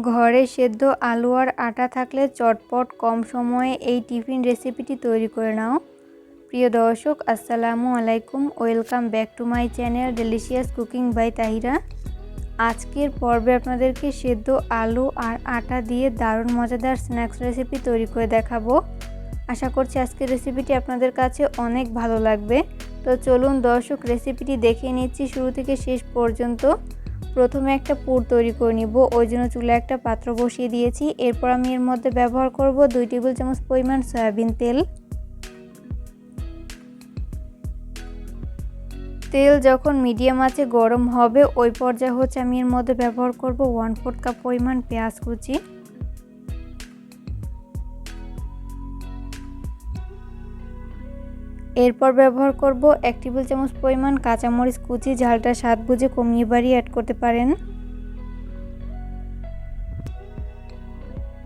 ঘরে সেদ্ধ আলু আর আটা থাকলে চটপট কম সময়ে এই টিফিন রেসিপিটি তৈরি করে নাও। প্রিয় দর্শক, আসসালামু আলাইকুম। Welcome back to my channel delicious cooking by Tahira. আজকের পর্বে আপনাদেরকে সেদ্ধ আলু আর আটা দিয়ে দারুণ মজাদার স্ন্যাক্স রেসিপি তৈরি করে দেখাবো। আশা করছি আজকের রেসিপিটি আপনাদের কাছে অনেক ভালো লাগবে। তো চলুন দর্শক, রেসিপিটি দেখে নিচ্ছি শুরু থেকে শেষ পর্যন্ত। প্রথমে একটা পুর তৈরি করে নিব, ওই জন্য চুলে একটা পাত্র বসিয়ে দিয়েছি। এরপর আমি এর মধ্যে ব্যবহার করব দুই টেবিল চামচ পরিমাণ সয়াবিন তেল। তেল যখন মিডিয়াম আছে গরম হবে, ওই পর্যায়ে হচ্ছে আমি এর মধ্যে ব্যবহার করব ওয়ান ফোর্থ কাপ পরিমাণ পেঁয়াজ কুচি। এরপর ব্যবহার করব এক টেবিল চামচ পরিমাণ কাঁচামরিচ কুচি, ঝালটা স্বাদ বুঝে কমিয়ে বাড়িয়ে অ্যাড করতে পারেন।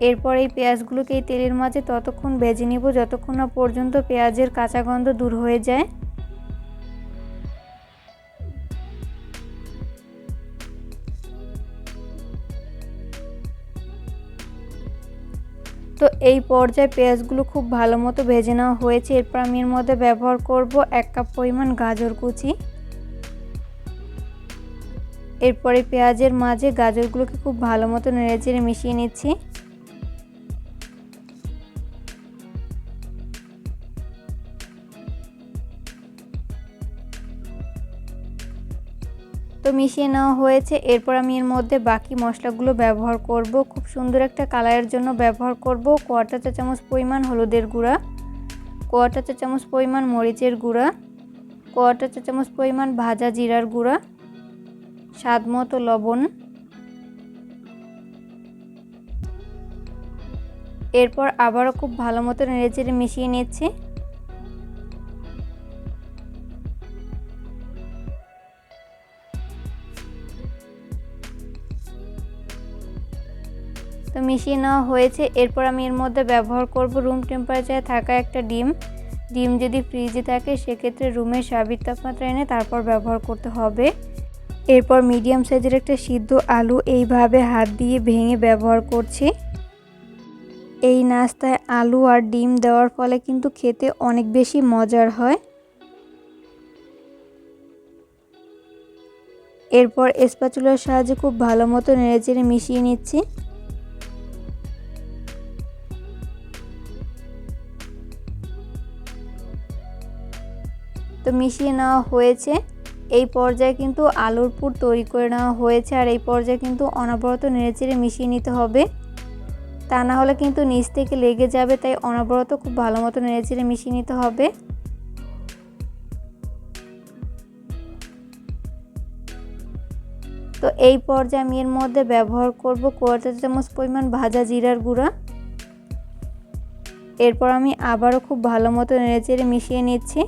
এরপর এই পেঁয়াজগুলোকে এই তেলের মাঝে ততক্ষণ ভেজে নেব, যতক্ষণ না পর্যন্ত পেঁয়াজের কাঁচা গন্ধ দূর হয়ে যায়। তো এই পর্যায়ে পেঁয়াজগুলো খুব ভালো মতো ভেজে নেওয়া হয়েছে। এরপর আমি এর মধ্যে ব্যবহার করব এক কাপ পরিমাণ গাজর কুচি। এরপরে পেঁয়াজের মাঝে গাজরগুলোকে খুব ভালো মতো নেড়ে চেড়ে মিশিয়ে নিচ্ছি। তো মিশিয়ে নেওয়া হয়েছে। এরপর আমি এর মধ্যে বাকি মশলাগুলো ব্যবহার করব। খুব সুন্দর একটা কালারের জন্য ব্যবহার করব। কোয়াটা চা চামচ পরিমাণ হলুদের গুঁড়া, কোয়াটা চা চামচ পরিমাণ মরিচের গুঁড়া, কোয়াটা চা চামচ পরিমাণ ভাজা জিরার গুঁড়া, স্বাদ মতো লবণ। এরপর আবারও খুব ভালো মতো নেড়েচেড়ে মিশিয়ে নিচ্ছি। তো মিশিয়ে নেওয়া হয়েছে। এরপর আমি এর মধ্যে ব্যবহার করব রুম টেম্পারেচারে থাকা একটা ডিম। ডিম যদি ফ্রিজে থাকে, সেক্ষেত্রে রুমের স্বাভাবিক তাপমাত্রা এনে তারপর ব্যবহার করতে হবে। এরপর মিডিয়াম সাইজের একটা সিদ্ধ আলু এইভাবে হাত দিয়ে ভেঙে ব্যবহার করছি। এই নাস্তায় আলু আর ডিম দেওয়ার ফলে কিন্তু খেতে অনেক বেশি মজার হয়। এরপর স্প্যাচুলার সাহায্যে খুব ভালো মতো নেড়েচেড়ে মিশিয়ে নিচ্ছি। তো মিশিয়ে নেওয়া হয়েছে। এই পর্যায়ে কিন্তু আলুর পুর তৈরি করে নেওয়া হয়েছে আর এই পর্যায়ে কিন্তু অনবরত নেড়েচেড়ে মিশিয়ে নিতে হবে। তা না হলে কিন্তু নিচ থেকে লেগে যাবে, তাই অনবরত খুব ভালো মতো নেড়েচেড়ে মিশিয়ে নিতে হবে। তো এই পর্যায়ে আমি এর মধ্যে ব্যবহার করব কোয়ার্টার চামচ পরিমাণ ভাজা জিরার গুঁড়া। এরপর আমি আবারও খুব ভালো মতো নেড়েচেড়ে মিশিয়ে নিচ্ছি।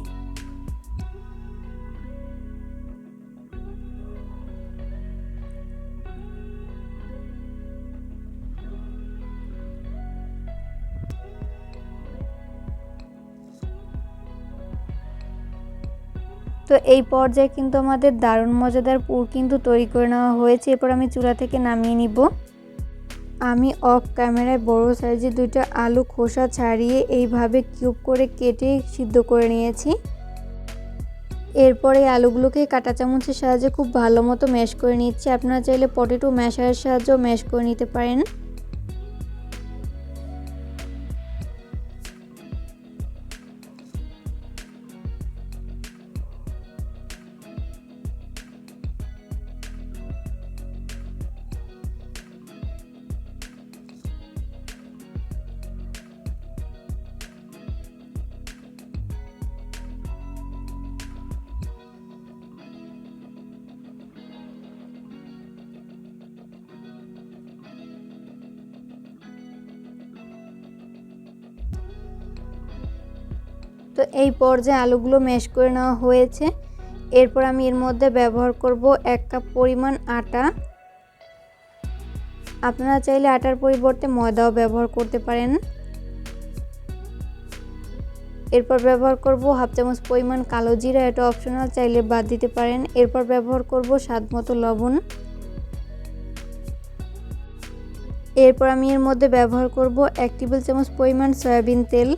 তো এই পর্যায়ে কিন্তু আমাদের দারুণ মজাদার পুর কিন্তু তৈরি করে নেওয়া হয়েছে। এরপর আমি চুলা থেকে নামিয়ে নিব। আমি অফ ক্যামেরায় বড় সাইজে দুইটা আলু খোসা ছাড়িয়ে এইভাবে কিউব করে কেটে সিদ্ধ করে নিয়েছি। এরপরে আলুগুলোকে কাটা চামচের সাহায্যে খুব ভালো মতো ম্যাশ করে নিচ্ছি। আপনারা চাইলে পটেটো ম্যাশারের সাহায্যেও ম্যাশ করে নিতে পারেন। তো এই পর্যায়ে আলুগুলো ম্যাশ করে নেওয়া হয়েছে। এরপর আমি এর মধ্যে ব্যবহার করব এক কাপ পরিমাণ আটা। আপনারা চাইলে আটার পরিবর্তে ময়দাও ব্যবহার করতে পারেন। এরপর ব্যবহার করব হাফ চামচ পরিমাণ কালো জিরা, এটা অপশনাল চাইলে বাদ দিতে পারেন। এরপর ব্যবহার করব স্বাদ মতো লবণ। এরপর আমি এর মধ্যে ব্যবহার করব এক টেবিল চামচ পরিমাণ সয়াবিন তেল।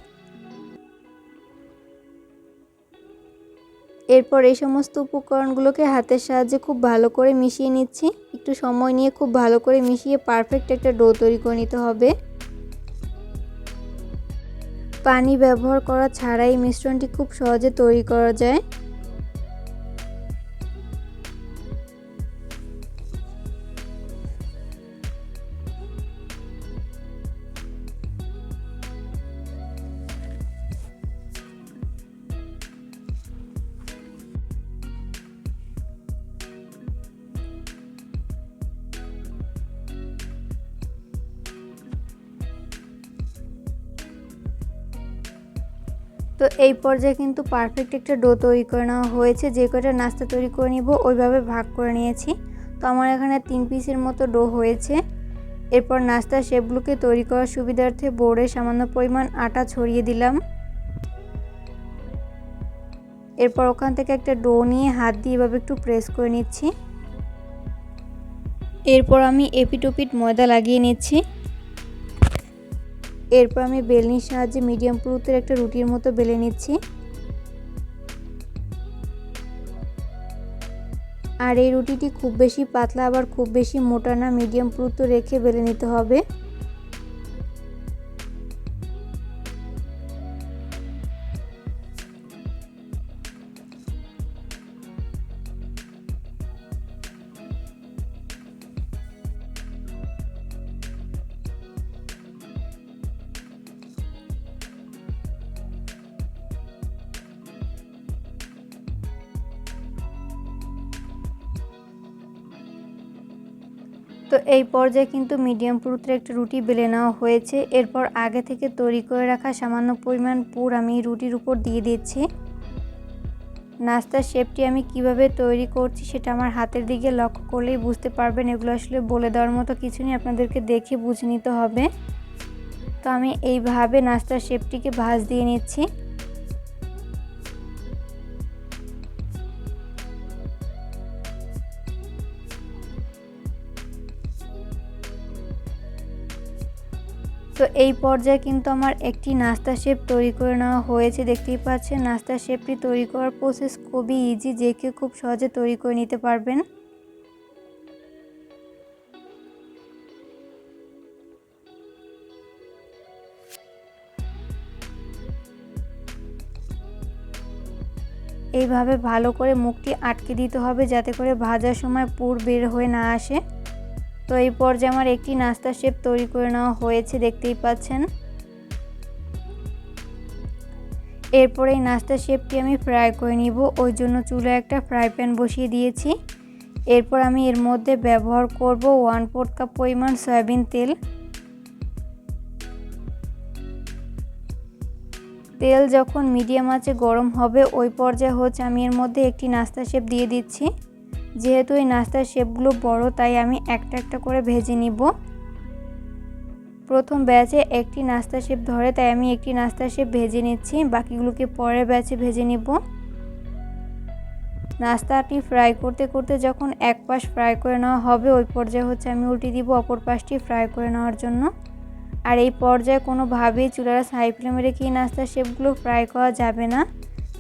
এরপর এই সমস্ত উপকরণগুলোকে হাতের সাহায্যে খুব ভালো করে মিশিয়ে নিচ্ছি। একটু সময় নিয়ে খুব ভালো করে মিশিয়ে পারফেক্ট একটা ডো তৈরি করে নিতে হবে। পানি ব্যবহার করা ছাড়াই মিশ্রণটি খুব সহজে তৈরি করা যায়। তো এই পর্যায়ে কিন্তু পারফেক্ট একটা ডো তৈরি করে নেওয়া হয়েছে। যে কটা নাস্তা তৈরি করে নিব, ওইভাবে ভাগ করে নিয়েছি। তো আমার এখানে তিন পিসের মতো ডো হয়েছে। এরপর নাস্তার শেপগুলোকে তৈরি করার সুবিধার্থে বোর্ডে সামান্য পরিমাণ আটা ছড়িয়ে দিলাম। এরপর ওখান থেকে একটা ডো নিয়ে হাত দিয়ে এভাবে একটু প্রেস করে নিচ্ছি। এরপর আমি এপিটোপিট ময়দা লাগিয়ে নিচ্ছি। এরপর আমি বেলনির সাহায্যে মিডিয়াম পুরুত্বের একটা রুটির মতো বেলে নিচ্ছি। আর এই রুটিটি খুব বেশি পাতলা আবার খুব বেশি মোটা না মিডিয়াম পুরুত্ব রেখে বেলে নিতে হবে। তো এই পর্যায়ে কিন্তু মিডিয়াম পুরুত্বের একটা রুটি বেলে নেওয়া হয়েছে। এরপর আগে থেকে তৈরি করে রাখা সামান্য পরিমাণ পুর আমি রুটির উপর দিয়ে দিচ্ছি। নাস্তার শেপটি আমি কীভাবে তৈরি করছি সেটা আমার হাতের দিকে লক্ষ্য করলেই বুঝতে পারবেন। এগুলো আসলে বলে দেওয়ার মতো কিছু নেই, আপনাদেরকে দেখে বুঝে নিতে হবে। তো আমি এইভাবে নাস্তার শেপটিকে ভাজ দিয়ে নিচ্ছি। তো এই পর্যায়ে কিন্তু আমার একটি নাস্তা শেপ তৈরি করে নেওয়া হয়েছে, দেখতেই পাচ্ছেন। নাস্তা শেপটি তৈরি করার প্রসেস খুবই ইজি যে কেউ খুব সহজে তৈরি করে নিতে পারবেন। এইভাবে ভালো করে মুখটি আটকে দিতে হবে, যাতে করে ভাজার সময় পুর বের হয়ে না আসে। তো এই পর্যায়ে আমার একটি নাস্তা শেপ তৈরি করে নেওয়া হয়েছে, দেখতেই পাচ্ছেন। এরপরে এই নাস্তা শেপটি আমি ফ্রাই করে নিব। ওই জন্য চুলে একটা ফ্রাই প্যান বসিয়ে দিয়েছি। এরপর আমি এর মধ্যে ব্যবহার করব ওয়ান ফোর্থ কাপ পরিমাণ সয়াবিন তেল। তেল যখন মিডিয়াম আছে গরম হবে, ওই পর্যায়ে হচ্ছে আমি এর মধ্যে একটি নাস্তা শেপ দিয়ে দিচ্ছি। যেহেতু এই নাস্তার শেপগুলো বড়, তাই আমি একটা একটা করে ভেজে নিব। প্রথম ব্যাচে একটি নাস্তা শেপ ধরে, তাই আমি একটি নাস্তা শেপ ভেজে নিচ্ছি। বাকিগুলোকে পরের ব্যাচে ভেজে নিব। নাস্তাটি ফ্রাই করতে করতে যখন এক পাশ ফ্রাই করে নেওয়া হবে, ওই পর্যায়ে হচ্ছে আমি উল্টে দিব অপর পাশটি ফ্রাই করে নেওয়ার জন্য। আর এই পর্যায়ে কোনোভাবেই চুলারা হাই ফ্লেমে রেখে এই নাস্তার শেপগুলো ফ্রাই করা যাবে না।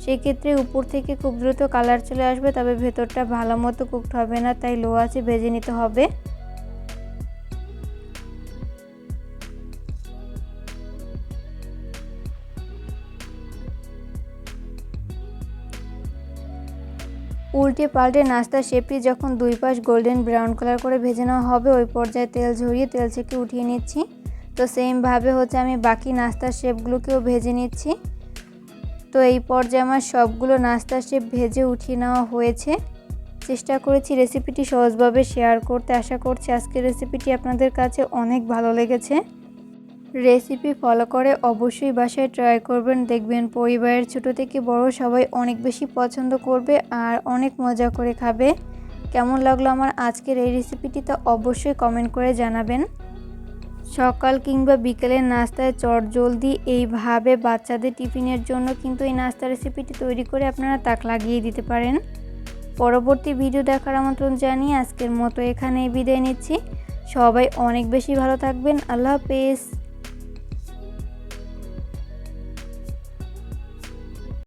সেক্ষেত্রে উপর থেকে খুব দ্রুত কালার চলে আসবে, তবে ভেতরটা ভালো মতো কুকড হবে না, তাই লো আছে ভেজে নিতে হবে। উল্টে পাল্টে নাস্তার শেপটি যখন দুই পাশ গোল্ডেন ব্রাউন কালার করে ভেজে নেওয়া হবে, ওই পর্যায়ে তেল ঝরিয়ে তেল থেকে উঠিয়ে নিচ্ছি। তো সেমভাবে হচ্ছে আমি বাকি নাস্তার শেপগুলোকেও ভেজে নিচ্ছি। তো এই পর্যায়ে আমার সবগুলো নাস্তা শেপ ভেজে উঠিয়ে নেওয়া হয়েছে। চেষ্টা করেছি রেসিপিটি সহজভাবে শেয়ার করতে। আশা করছি আজকের রেসিপিটি আপনাদের কাছে অনেক ভালো লেগেছে। রেসিপি ফলো করে অবশ্যই বাসায় ট্রাই করবেন। দেখবেন পরিবারের ছোট থেকে বড় সবাই অনেক বেশি পছন্দ করবে আর অনেক মজা করে খাবে। কেমন লাগল আমার আজকের এই রেসিপিটি তো অবশ্যই কমেন্ট করে জানাবেন। সকাল কিংবা বিকেলের নাস্তায় চট জলদি এইভাবে বাচ্চাদের টিফিনের জন্য কিন্তু এই নাস্তা রেসিপিটি তৈরি করে আপনারা তাক লাগিয়ে দিতে পারেন। পরবর্তী ভিডিও দেখার আমন্ত্রণ জানিয়ে আজকের মতো এখানেই বিদায় নিচ্ছি। সবাই অনেক বেশি ভালো থাকবেন। আল্লাহ হাফেজ।